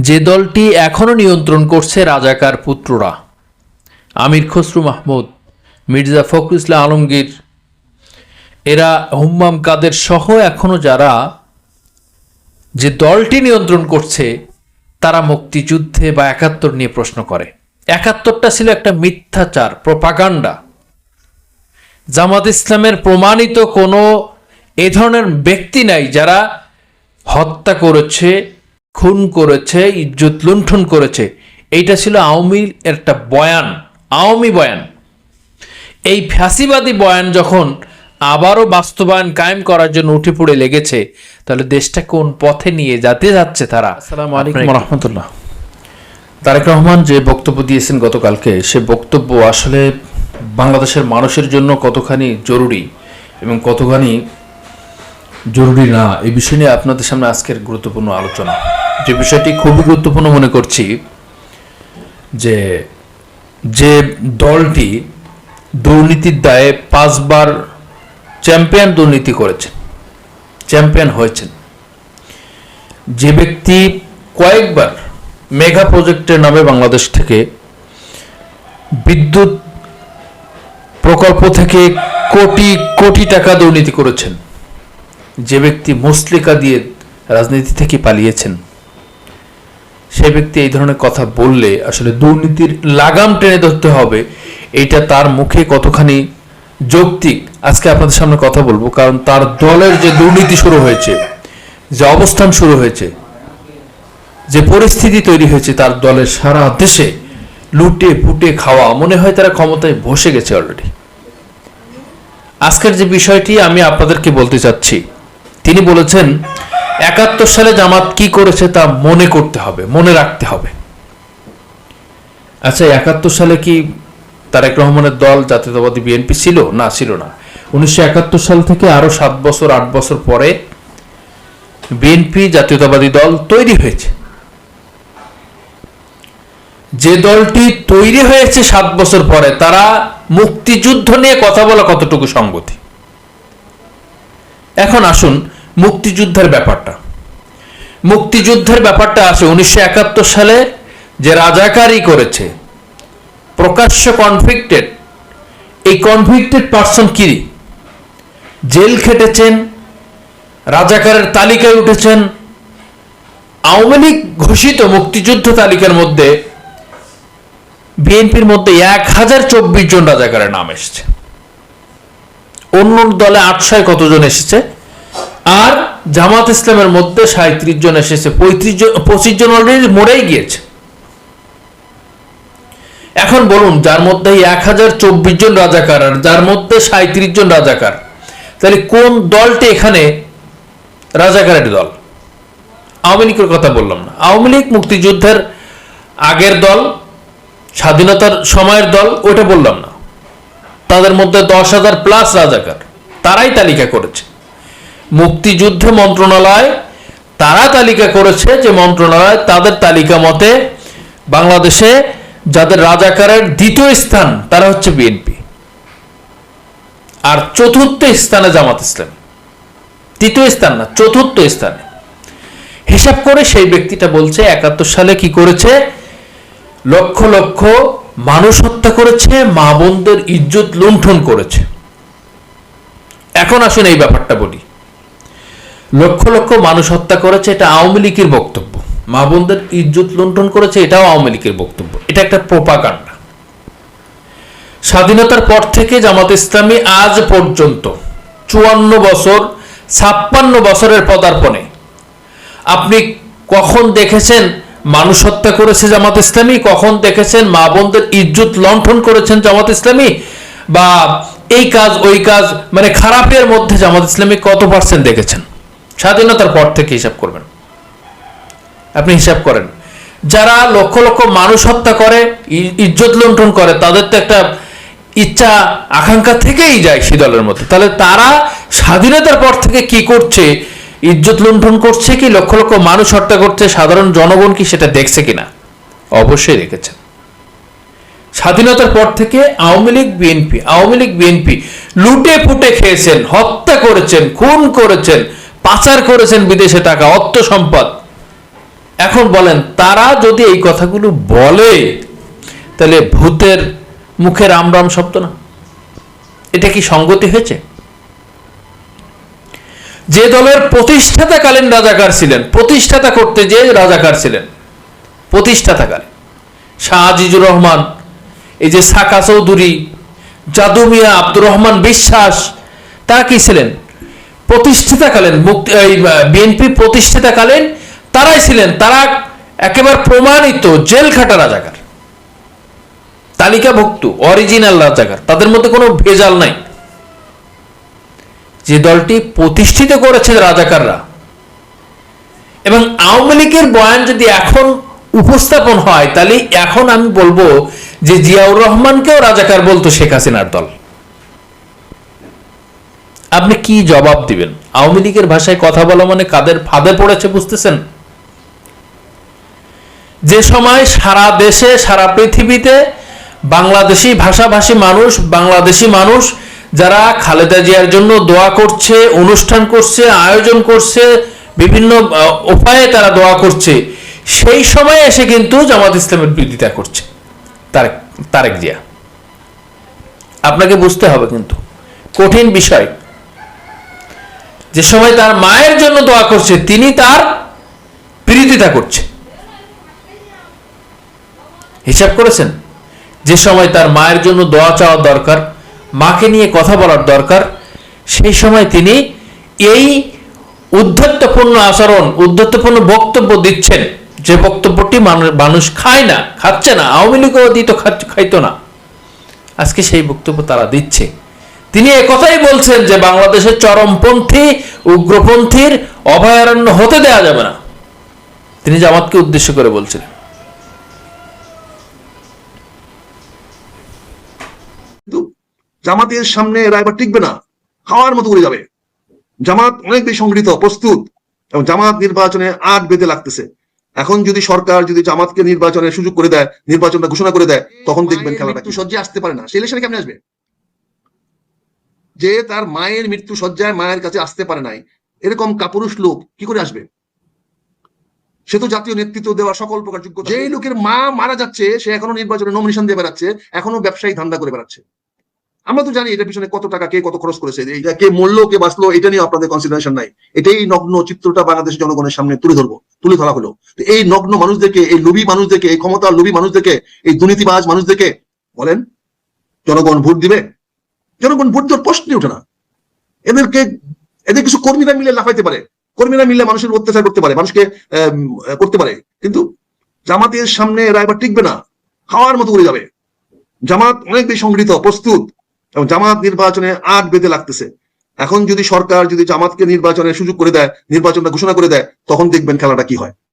যে দলটি এখনও নিয়ন্ত্রণ করছে রাজাকার পুত্ররা। আমির খসরু মাহমুদ, মির্জা ফখরুল ইসলাম আলমগীর, এরা হুম্মাম কাদের সহ এখনও যারা যে দলটি নিয়ন্ত্রণ করছে, তারা মুক্তিযুদ্ধে বা একাত্তর নিয়ে প্রশ্ন করে। একাত্তরটা ছিল একটা মিথ্যাচার, প্রপাগান্ডা। জামাত ইসলামের প্রমাণিত কোনো এ ধরনের ব্যক্তি নাই যারা হত্যা করেছে খুন করেছে ইজ্জত লুণ্ঠন করেছে। এইটা ছিল আওয়ামী একটা বয়ান আওয়ামী বয়ান। এই ফ্যাসিবাদী বয়ান যখন আবারও বাস্তবায়ন কায়েম করার জন্য উঠে পড়ে লেগেছে তাহলে দেশটা কোন পথে নিয়ে যেতে যাচ্ছে তারা? আসসালামু আলাইকুম। রহমতুল্লাহ। তারেক রহমান যে বক্তব্য দিয়েছেন গতকালকে সে বক্তব্য আসলে বাংলাদেশের মানুষের জন্য কতখানি জরুরি এবং কতখানি জরুরি না এই বিষয় নিয়ে আপনাদের সামনে আজকের গুরুত্বপূর্ণ আলোচনা। যে বিষয়টি খুবই গুরুত্বপূর্ণ মনে করছি, যে যে দলটি দুর্নীতির দায়ে পাঁচবার চ্যাম্পিয়ন দুর্নীতি করেছেন, চ্যাম্পিয়ন হয়েছেন। যে ব্যক্তি কয়েকবার মেগা প্রজেক্টের নামে বাংলাদেশ থেকে বিদ্যুৎ প্রকল্প থেকে কোটি কোটি টাকা দুর্নীতি করেছেন, যে ব্যক্তি মুসলিকা দিয়ে রাজনীতি থেকে পালিয়েছেন সে ব্যক্তি এই ধরনের কথা বললে আসলে দুর্নীতির লাগাম টেনে ধরতে হবে। এইটা তার মুখে কতখানি যৌক্তিক? আজকে আপনাদের সামনে কথা বলব, কারণ তার দলের যে দুর্নীতি শুরু হয়েছে, যে অবস্থান শুরু হয়েছে, যে পরিস্থিতি তৈরি হয়েছে তার দলের সারা দেশে লুটে পুটে খাওয়া, মনে হয় তারা ক্ষমতায় বসে গেছে অলরেডি আজকের যে বিষয়টি আমি আপনাদেরকে বলতে চাচ্ছি, তিনি বলেছেন একাত্তর সালে জামাত কি করেছে তা মনে করতে হবে, মনে রাখতে হবে। আচ্ছা একাত্তর সালে কি তারেক রহমানের দল জাতীয়তাবাদী বিএনপি ছিল? না ছিল না। উনিশশো একাত্তর সাল থেকে আরও সাত বছর, আট বছর পরে বিএনপি জাতীয়তাবাদী দল তৈরি হয়েছে। যে দলটি তৈরি হয়েছে সাত বছর পরে, তারা মুক্তিযুদ্ধ নিয়ে কথা বলা কতটুকু সঙ্গতি এখন আসুন মুক্তিযুদ্ধের ব্যাপারটা। মুক্তিযুদ্ধের ব্যাপারটা আসে উনিশশো একাত্তর সালে, যে রাজাকারই করেছে, প্রকাশ্য কনফ্লিক্টেড এই কনফ্লিক্টেড পার্সন কি? জেল খেটেছেন, রাজাকারের তালিকায় উঠেছেন। আওয়ামী লীগ ঘোষিত মুক্তিযুদ্ধ তালিকার মধ্যে, বিএনপির মধ্যে এক হাজার চব্বিশ জন রাজাকারের নাম এসেছে। অন্য দলে আটশোয় কতজন এসেছে? আর জামাত ইসলামের মধ্যে সাঁত্রিশ জন এসেছে, পঁয়ত্রিশ জন, পঁচিশ জন অলরেডি মরেই গিয়েছে। এখন বলুন, যার মধ্যে এক হাজার চব্বিশ জন রাজাকার আর যার মধ্যে সাঁত্রিশ জন রাজাকার, তাহলে কোন দলটি এখানে রাজাকারের দল? আওয়ামী লীগের কথা বললাম না। আওয়ামী লীগ মুক্তিযুদ্ধের আগের দল, স্বাধীনতার সময়ের দল ওটা বললাম না। তাদের মধ্যে দশ হাজার প্লাস রাজাকার, তারাই তালিকা করেছে। মুক্তিযুদ্ধ মন্ত্রণালয়, তারা তালিকা করেছে যে মন্ত্রণালয় তাদের তালিকা মতে বাংলাদেশে যাদের রাজাকারের দ্বিতীয় স্থান, তারা হচ্ছে বিএনপি। আর চতুর্থ স্থানে জামাত ইসলাম। তৃতীয় স্থান না, চতুর্থ স্থানে। হিসাব করে সেই ব্যক্তিটা বলছে, একাত্তর সালে কি করেছে? লক্ষ লক্ষ মানুষ হত্যা করেছে, মা বোনদের ইজ্জত লুণ্ঠন করেছে। এখন আসুন এই ব্যাপারটা বলি। লক্ষ লক্ষ মানুষ হত্যা করেছে, এটা আওয়ামী লীগের বক্তব্য। মা বোনদের ইজ্জত লুণ্ঠন করেছে, এটাও আওয়ামী লীগের বক্তব্য। এটা একটা প্রোপাকাণ্ডা স্বাধীনতার পর থেকে জামাত ইসলামী আজ পর্যন্ত চুয়ান্ন বছর, ছাপ্পান্ন বছরের পদার্পণে। আপনি কখন দেখেছেন মানুষ হত্যা করেছে জামাত ইসলামী? কখন দেখেছেন মা বোনদের ইজ্জত লণ্ঠন করেছেন জামাত ইসলামী? বা এই কাজ, ওই কাজ মানে খারাপের মধ্যে জামাত ইসলামী কত পার্সেন্ট দেখেছেন? স্বাধীনতার পর থেকে হিসাব করবেন। আপনি হিসাব করেন। যারা লক্ষ লক্ষ মানুষ হত্যা করে ইজ্জত লুণ্ঠন করে, তাদের তো একটা ইচ্ছা, আকাঙ্ক্ষা থেকেই যায় দলের মধ্যে। তাহলে তারা স্বাধীনতার পর থেকে কি করছে? ইজ্জত লুণ্ঠন করছে কি? লক্ষ লক্ষ মানুষ হত্যা করছে, সাধারণ জনগণ কি সেটা দেখছে কিনা? অবশ্যই দেখেছেন। স্বাধীনতার পর থেকে আওয়ামী লীগ, বিএনপি, আওয়ামী লীগ, বিএনপি লুটে পুটে খেয়েছেন, হত্যা করেছেন, খুন করেছেন পাচার করেছেন বিদেশে টাকা, অর্থ সম্পদ। এখন বলেন, তারা যদি এই কথাগুলো বলে, তাহলে ভূতের মুখে রাম রাম শব্দ না? এটা কি সঙ্গতি হয়েছে? যে দলের প্রতিষ্ঠাতাকালীন রাজাকার ছিলেন, প্রতিষ্ঠাতা করতে যে রাজাকার ছিলেন প্রতিষ্ঠাতাকালীন শাহ আজিজুর রহমান, এই যে সাকা চৌধুরী, জাদু মিয়া আব্দুর রহমান বিশ্বাস, তারা কি ছিলেন? প্রতিষ্ঠিতাকালীন মুক্তি এই বিএনপি প্রতিষ্ঠিতাকালীন তারাই ছিলেন। তারা একেবারে প্রমাণিত জেল খাটা রাজাকার, তালিকাভুক্ত অরিজিনাল রাজাকার। তাদের মধ্যে কোনো ভেজাল নাই। যে দলটি প্রতিষ্ঠিত করেছে রাজাকাররা। এবং আওয়ামী লীগের বয়ান যদি এখন উপস্থাপন হয়, তাহলে এখন আমি বলব যে জিয়াউর রহমানকেও রাজাকার বলতো শেখ হাসিনার দল। আপনি কি জবাব দিবেন? আওয়ামী লীগের ভাষায় কথা বলা মানে কাদের ফাঁদে পড়েছে বুঝতেছেন? যে সময় সারা দেশে, সারা পৃথিবীতে বাংলাদেশি ভাষাভাষী মানুষ, বাংলাদেশি মানুষ যারা খালেদা জিয়ার জন্য দোয়া করছে, অনুষ্ঠান করছে, আয়োজন করছে, বিভিন্ন উপায়ে তারা দোয়া করছে, সেই সময় এসে কিন্তু জামাত ইসলামের বিরোধিতা করছে। তারেক তারেক জিয়া। আপনাকে বুঝতে হবে কিন্তু। কঠিন বিষয়। যে সময় তার মায়ের জন্য দোয়া করছে, তিনি তার বিরোধিতা করছে। হিসাব করেছেন? যে সময় তার মায়ের জন্য দোয়া চাওয়ার দরকার, মাকে নিয়ে কথা বলার দরকার, সেই সময় তিনি এই উদ্ধত্তপূর্ণ আচরণ, উদ্ধত্তপূর্ণ বক্তব্য দিচ্ছেন। যে বক্তব্যটি মানুষ খায় না, খাচ্ছে না, আওয়ামী লীগও দিত খাইতো না। আজকে সেই বক্তব্য তারা দিচ্ছে। তিনি একথাই বলছেন যে বাংলাদেশের চরমপন্থী উগ্রপন্থীর অভয়ারণ্য হতে দেয়া যাবে না। তিনি জামাতকে উদ্দেশ্য করে বলছিলেন। জামাতের সামনে এরা এবার টিকবে না হাওয়ার মতো উড়ে যাবে। জামাত অনেক বেশি সংগঠিত প্রস্তুত এবং জামাত নির্বাচনে আগ বেঁধে লাগতেছে। এখন যদি সরকার যদি জামাতকে নির্বাচনের সুযোগ করে দেয় নির্বাচনটা ঘোষণা করে দেয় তখন দেখবেন খেলাটা কি সজ্জায় আসতে পারে না। সেই ইলেকশনে কেমনে আসবে? যে তার মায়ের মৃত্যু সজ্জায় মায়ের কাছে আসতে পারে নাই। এরকম কাপুরুষ লোক কি করে আসবে? সে তো জাতীয় নেতৃত্ব দেওয়ার সকল প্রকার যোগ্যতা যেই লোকের মা মারা যাচ্ছে, সে এখনও নির্বাচনে নমিনেশন দিয়ে বেড়াচ্ছে, এখনও ব্যবসায়ী ধান্দা করে বেড়াচ্ছে। আমরা তো জানি এটার পিছনে কত টাকা কে কত খরচ করেছে এটা কে মরলো কে বাঁচলো, এটা নিয়ে আপনাদের কনসিডারেশন নাই। এটাই নগ্ন চিত্রটা বাংলাদেশের জনগণের সামনে তুলে ধরবো, তুলে ধরা হলো। তো এই নগ্ন মানুষদেরকে, এই লোভী মানুষদেরকে, এই ক্ষমতার লোভী মানুষদেরকে, এই দুর্নীতিবাজ মানুষদেরকে বলেন, জনগণ ভোট দিবে? জনগণ ভোট দেওয়ার প্রশ্নই ওঠে না। এদেরকে, এদের কিছু কর্মীরা মিলে লাফাইতে পারে। কর্মীরা মিলে মানুষের অত্যাচার করতে পারে, মানুষকে করতে পারে। কিন্তু জামাতের সামনে এরা এবার টিকবে না। হাওয়ার মতো উড়ে যাবে। জামাত অনেক বেশি সংগঠিত প্রস্তুত। এবং জামাত নির্বাচনে আগ বেঁধে লাগতেছে। এখন যদি সরকার যদি জামাতকে নির্বাচনের সুযোগ করে দেয়, নির্বাচনটা ঘোষণা করে দেয়, তখন দেখবেন খেলাটা কি হয়।